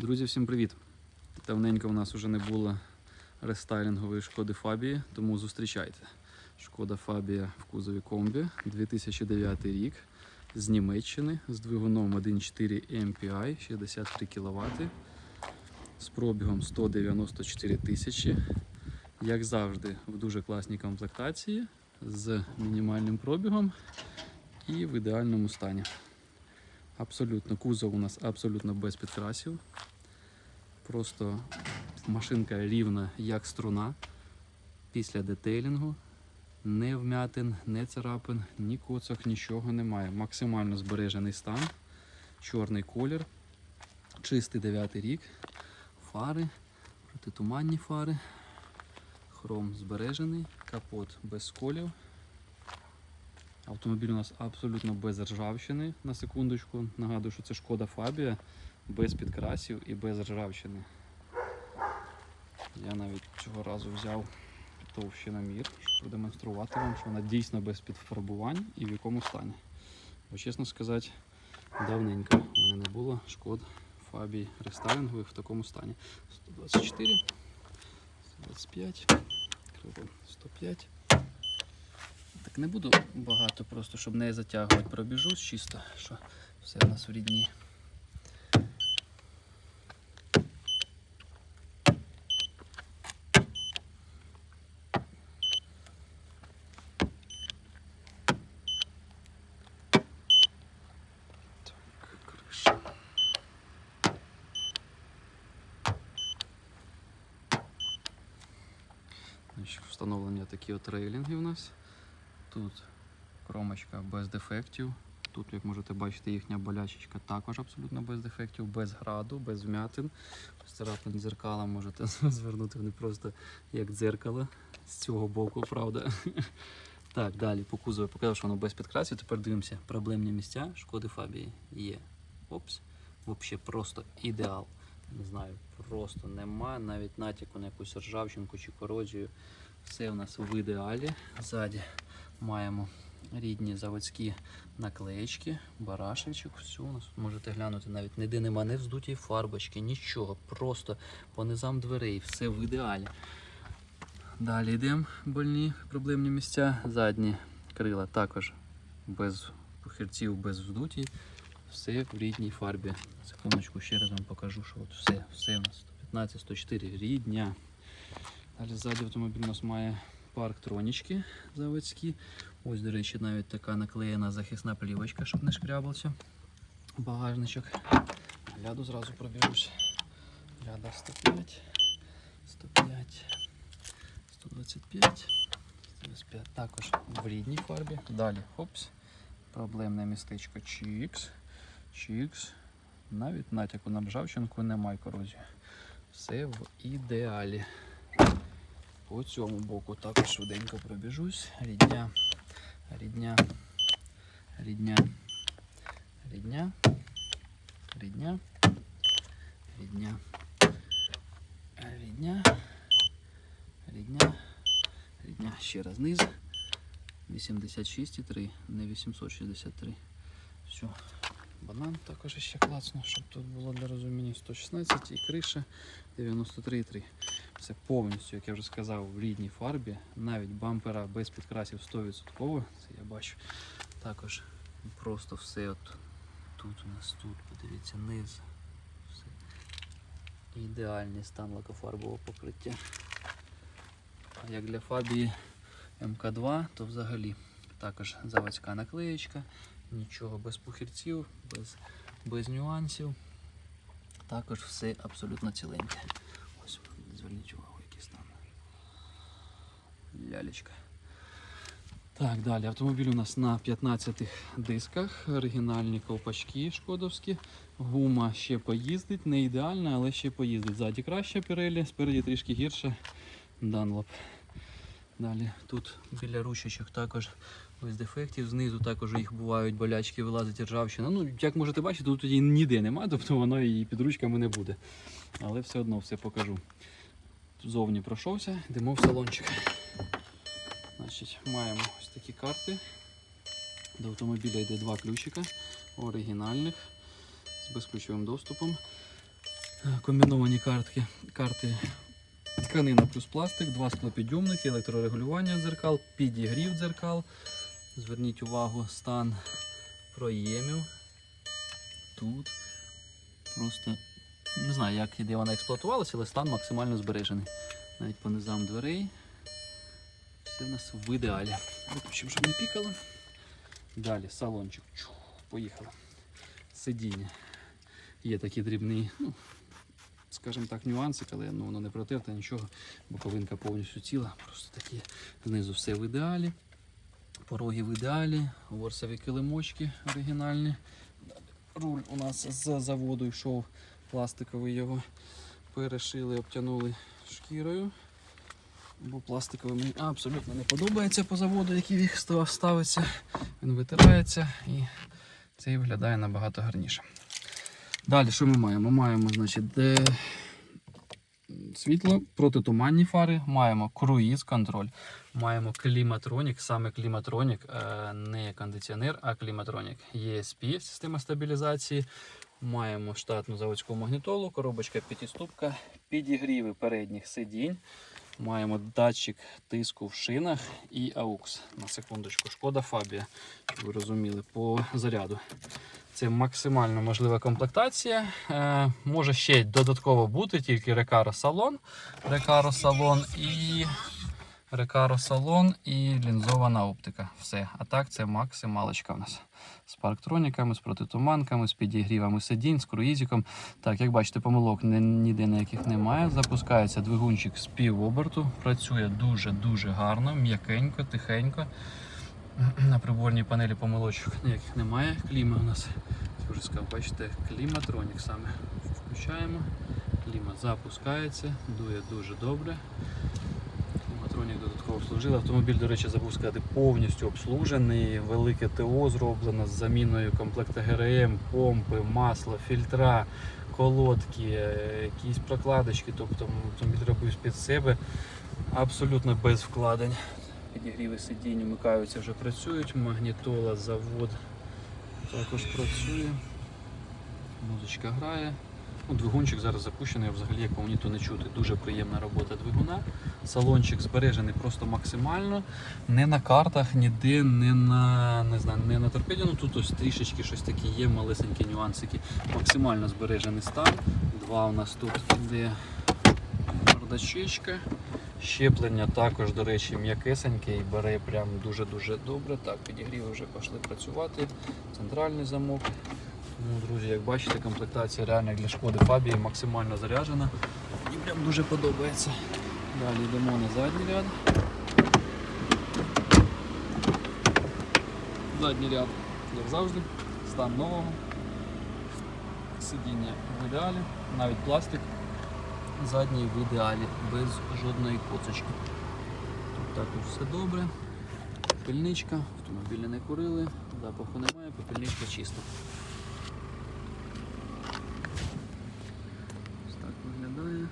Друзі, всім привіт! Давненько у нас вже не було рестайлінгової шкоди Фабії, тому зустрічайте. Шкода Фабія в кузові комбі 2009 рік з Німеччини з двигуном 1.4 MPI 63 кВт з пробігом 194 тисячі. Як завжди, в дуже класній комплектації з мінімальним пробігом і в ідеальному стані. Абсолютно, кузов у нас абсолютно без підкрасів. Просто машинка рівна, як струна. Після детейлінгу. Не вмятин, не царапин, ні коцок, нічого немає. Максимально збережений стан, чорний колір, чистий дев'ятий рік, фари, протитуманні фари, хром збережений, капот без сколів. Автомобіль у нас абсолютно без ржавчини, на секундочку. Нагадую, що це шкода Фабія, без підкрасів і без ржавчини. Я навіть цього разу взяв товщиномір, щоб продемонструвати вам, що вона дійсно без підфарбувань і в якому стані. Бо, чесно сказати, давненько у мене не було шкод Фабії рестайлінгових в такому стані. 124, 125, крило 105. Так не буду багато, просто щоб не затягувати пробіжусь чисто, що все в нас в рідні. Встановлення такі от рейлінги у нас. Тут кромочка без дефектів. Тут, як можете бачити, їхня болячечка також абсолютно без дефектів, без граду, без вмятин. Царапин дзеркала можете звернути вони просто як дзеркало з цього боку, правда. Так, далі по кузову показав, що воно без підкрасів. Тепер дивимося, проблемні місця шкоди Фабії є. Опс. Взагалі просто ідеал. Не знаю, просто нема навіть натяку на якусь ржавчинку чи корозію. Все у нас в ідеалі. Ззаді маємо рідні заводські наклеєчки, барашечок. Все у нас можете глянути, навіть ніде нема не вздуті фарбочки, нічого. Просто по низам дверей, все в ідеалі. Далі йдемо больні проблемні місця. Задні крила також без похирців, без вздуті. Все в рідній фарбі. Секундочку, ще раз вам покажу, що от все, все у нас 115, 104 рідня. Далі ззаді автомобіль у нас має парктронічки заводські. Ось, до речі, навіть така наклеєна захисна плівочка, щоб не шкрябався. Багажничок. Гляду зразу пробіжусь. Гляда 105, 105, 125, 125. Також в рідній фарбі. Далі, хопс. Проблемне містечко Чікс. Чікс. Навіть натяку на ржавчинку немає корозії. Все в ідеалі. По цьому боку також швиденько пробіжусь. Рідня, рідня, рідня, рідня, рідня, рідня, рідня, рідня, рідня. Ще раз низ. 86,3, не 863. Все. Банан також ще класно, щоб тут було для розуміння 116 і криша 93,3. Це повністю, як я вже сказав, в рідній фарбі. Навіть бампера без підкрасів 100%. Це я бачу. Також просто все от тут у нас тут, подивіться, низ. Все. Ідеальний стан лакофарбового покриття. А як для фабії МК2, то взагалі також заводська наклеєчка, нічого без пухірців, без, без нюансів. Також все абсолютно ціленьке. Зверніть увагу, який стан. Лялечка. Так, далі. Автомобіль у нас на 15 дисках, оригінальні ковпачки шкодовські. Гума ще поїздить, не ідеальна, але ще поїздить. Ззаді краще Pirelli, спереді трішки гірше Dunlop. Далі тут біля ручечок також без дефектів. Знизу також їх бувають болячки, вилазить ржавчина. Ну, як можете бачити, тут її ніде немає, тобто воно і під ручками не буде. Але все одно все покажу. Зовні пройшовся, йдемо в салончик. Значить, маємо ось такі карти. До автомобіля йде два ключика оригінальних з безключовим доступом. Комбіновані картки, карти тканина плюс пластик, два склопідйомники, електрорегулювання дзеркал, підігрів дзеркал. Зверніть увагу, стан проємів. Тут просто не знаю, як і де вона експлуатувалася, але стан максимально збережений. Навіть по низам дверей. Все в нас в ідеалі. Виключимо, щоб не пікало. Далі салончик. Чух, поїхали. Сидіння. Є такі дрібні, ну, скажімо так, нюанси, але ну, воно не протерте нічого. Боковинка повністю ціла. Просто такі знизу все в ідеалі. Пороги в ідеалі, ворсові килимочки оригінальні. Руль у нас з заводу йшов пластиковий його. Перешили, обтянули шкірою. Бо пластиковий мені абсолютно не подобається по заводу, який їх ставиться. Він витирається і цей виглядає набагато гарніше. Далі, що ми маємо? Маємо, значить, де світло, протитуманні фари, маємо круїз контроль, маємо кліматронік, саме кліматронік, е, не кондиціонер, а кліматронік. ESP, система стабілізації. Маємо штатну заводську магнітолу, коробочка п'ятиступка, підігріви передніх сидінь. Маємо датчик тиску в шинах і AUX. На секундочку, шкода Фабія, щоб ви розуміли, по заряду. Це максимально можлива комплектація. Е, може ще додатково бути тільки Recaro салон, Recaro салон і Recaro салон і лінзована оптика. Все. А так це максималочка в нас. З парктроніками, з протитуманками, з підігрівами сидінь, з круїзиком. Так, як бачите, помилок ні- ніде ніяких немає. Запускається двигунчик з півоберту. Працює дуже-дуже гарно, м'якенько, тихенько. На приборній панелі помилочок ніяких немає. Кліма у нас, вже сказав, бачите, кліматронік саме включаємо. Кліма запускається, дує дуже добре. Додатково служив. Автомобіль, до речі, забув сказати, повністю обслужений. Велике ТО зроблено з заміною комплекта ГРМ, помпи, масла, фільтра, колодки, е, якісь прокладочки. Тобто автомобіль робив під себе абсолютно без вкладень. Підігріви сидінь вмикаються, вже працюють. Магнітола, завод також працює. Музичка грає. Ну, двигунчик зараз запущений, взагалі як мені то не чути. Дуже приємна робота двигуна. Салончик збережений просто максимально. Не на картах, ніде, не на не знаю, не на торпеді. Ну тут ось трішечки щось таке є, малесенькі нюансики. Максимально збережений стан. Два у нас тут іде бардачечка. Щеплення також, до речі, м'якесеньке і бере прям дуже-дуже добре. Так, підігріви вже пішли працювати. Центральний замок. Тому, друзі, як бачите, комплектація реально для шкоди Фабії максимально заряджена. Мені прям дуже подобається. Далі йдемо на задній ряд. Задній ряд, як завжди, стан нового. Сидіння в ідеалі, навіть пластик задній в ідеалі, без жодної коцочки. Тут також все добре. Пильничка, автомобілі не курили, запаху немає, попільничка чиста. Ось так виглядає.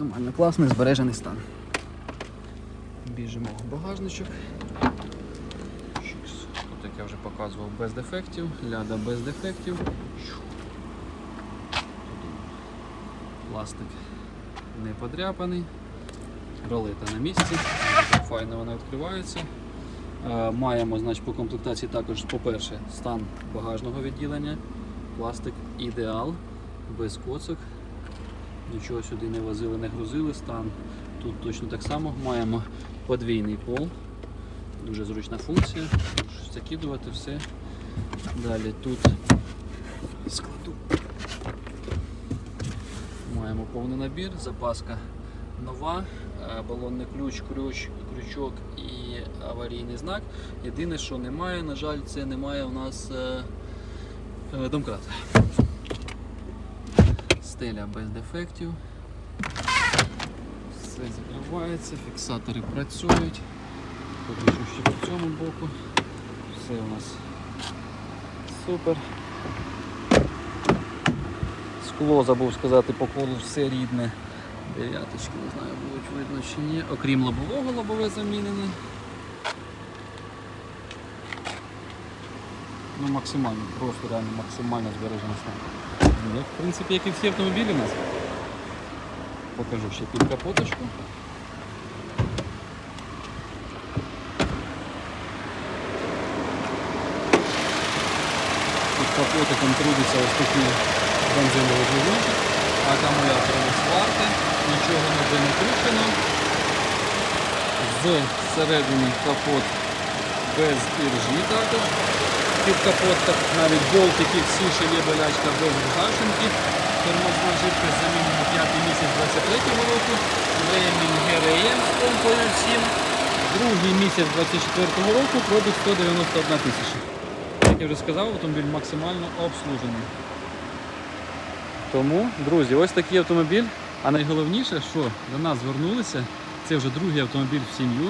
Максимально класний збережений стан. Біжимо в багажничок. Тут, як я вже показував, без дефектів, ляда без дефектів. Пластик не подряпаний, ролета на місці, файно вона відкривається. Е, Маємо значить, по комплектації також, по-перше, стан багажного відділення, пластик ідеал, без коцок. Нічого сюди не возили, не грузили. Стан тут точно так само. Маємо подвійний пол. Дуже зручна функція. Можеш закидувати все. Далі тут складу. Маємо повний набір, запаска нова, е, балонний ключ, ключ, крючок і аварійний знак. Єдине, що немає, на жаль, це немає у нас е, е, домкрата. Стеля без дефектів. Все закривається, фіксатори працюють. Покажу ще по цьому боку. Все у нас супер. Скло забув сказати по колу все рідне. Дев'яточки, не знаю, будуть видно чи ні. Окрім лобового, лобове замінене. Ну максимально, просто реально максимально збережений стан. Ну, в принципі, як і всі автомобілі у нас. Покажу ще під капоточку. Під капотиком трудиться ось такий бензиновий двигунчик, акумулятори сварки, нічого ніде не кручено. З середини капот без іржі також. Під капот так навіть болтики всі ще є болячка без ржавчинки. Тормозна жидкость замінена 5 місяць 23 року. Ремінь ГРМ з помпою всім. Другий місяць 24-го року пробіг 191 тисяча. Як я вже сказав, автомобіль максимально обслужений. Тому, друзі, ось такий автомобіль. А найголовніше, що до нас звернулися, це вже другий автомобіль в сім'ю.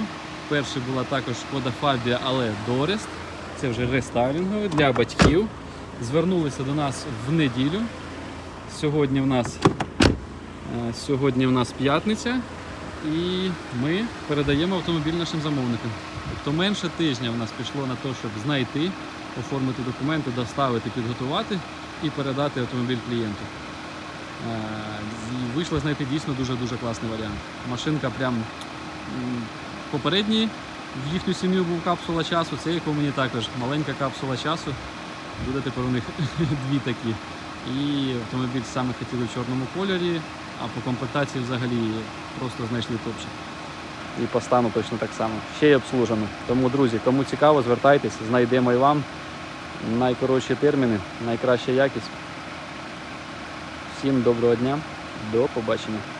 Перший була також Шкода Фабія, але Дорест. Це вже рестайлінговий для батьків. Звернулися до нас в неділю. Сьогодні в нас, е, сьогодні в нас п'ятниця. І ми передаємо автомобіль нашим замовникам. Тобто менше тижня в нас пішло на те, щоб знайти, оформити документи, доставити, підготувати і передати автомобіль клієнту. Е, Вийшло знайти дійсно дуже-дуже класний варіант. Машинка прям попередній в їхню сім'ю був капсула часу, це як у мені також маленька капсула часу. Буде тепер у них дві такі. І автомобіль саме хотіли в чорному кольорі, а по комплектації взагалі просто знайшли топчик. І по стану точно так само. Ще й обслужено. Тому, друзі, кому цікаво, звертайтесь, знайдемо і вам найкоротші терміни, найкраща якість. Всім доброго дня, до побачення.